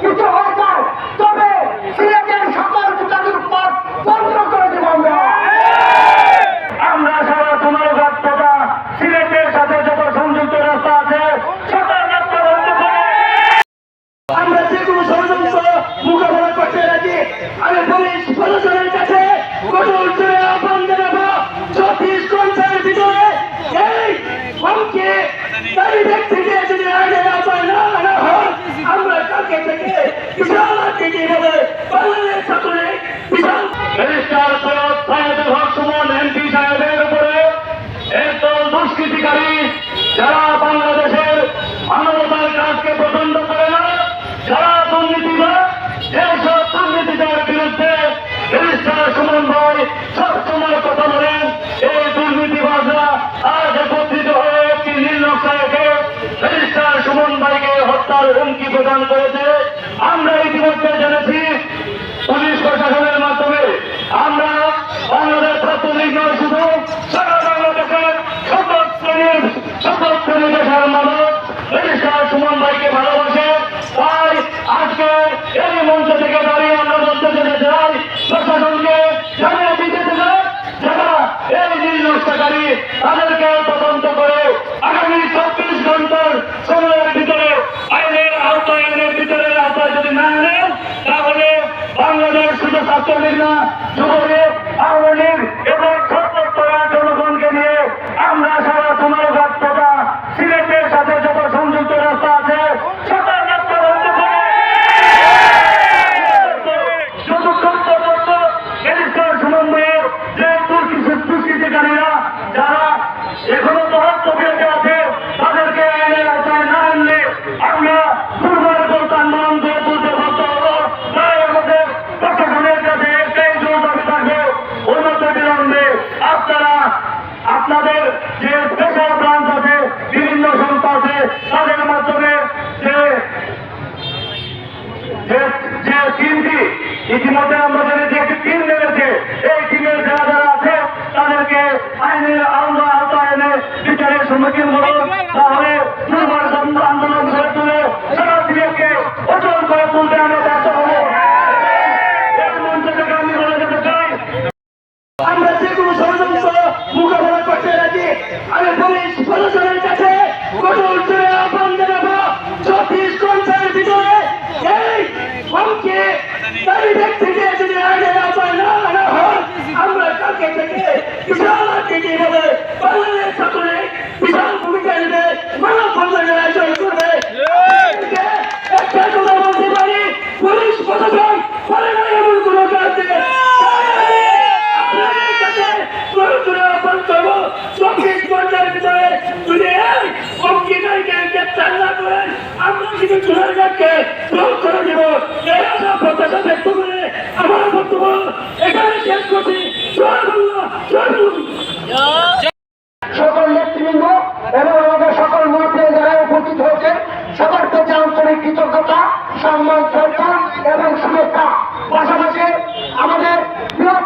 কিছু হওয়ার হুমকি প্রদান করেছে। আমরা ইতিমধ্যে জেনেছি পুলিশ প্রশাসনের মাধ্যমে আমরা বাংলাদেশ ছাত্রলীগ নয়, শুধু সারা বাংলাদেশের সকল শ্রেণির, সকল শ্রেণি দেশের মানুষ সুমন ভাইকে ভালোবাসে। তাই আজকে এই মঞ্চ থেকে দাঁড়িয়ে আমরা বলতে চলে যাই প্রশাসনকে জানিয়ে দিতে চাই যারা এই নির্দেশকারী তাদের চলে না যুবকের যে টিমটি ইতিমধ্যে আমরা জানি যে একটি টিম নেমেছে, এই টিমের যারা যারা আছে, তাদেরকে আইনের আলাদা আওতা বিচারের সম্মুখীন করুন তাহলে আমরা যে কোনো ষড়যন্ত্র মোকাবেলা করতে রাজি। আমি পুলিশ প্রশাসনের কাছে কঠোর আজকে চুলের গাছকে গ্রহণ করে দিব। এই আমরা প্রত্যাশা ব্যক্ত করে আমার বক্তব্য এখানে শেষ করছি। সকল নেতৃবৃন্দ এবং আমাদের সকল মন্ত্রী যারা উপস্থিত হয়েছে সবার আন্তরিক কৃতজ্ঞতা, সম্মান সরকার এবং শুভেচ্ছা। পাশাপাশি আমাদের বৃহৎ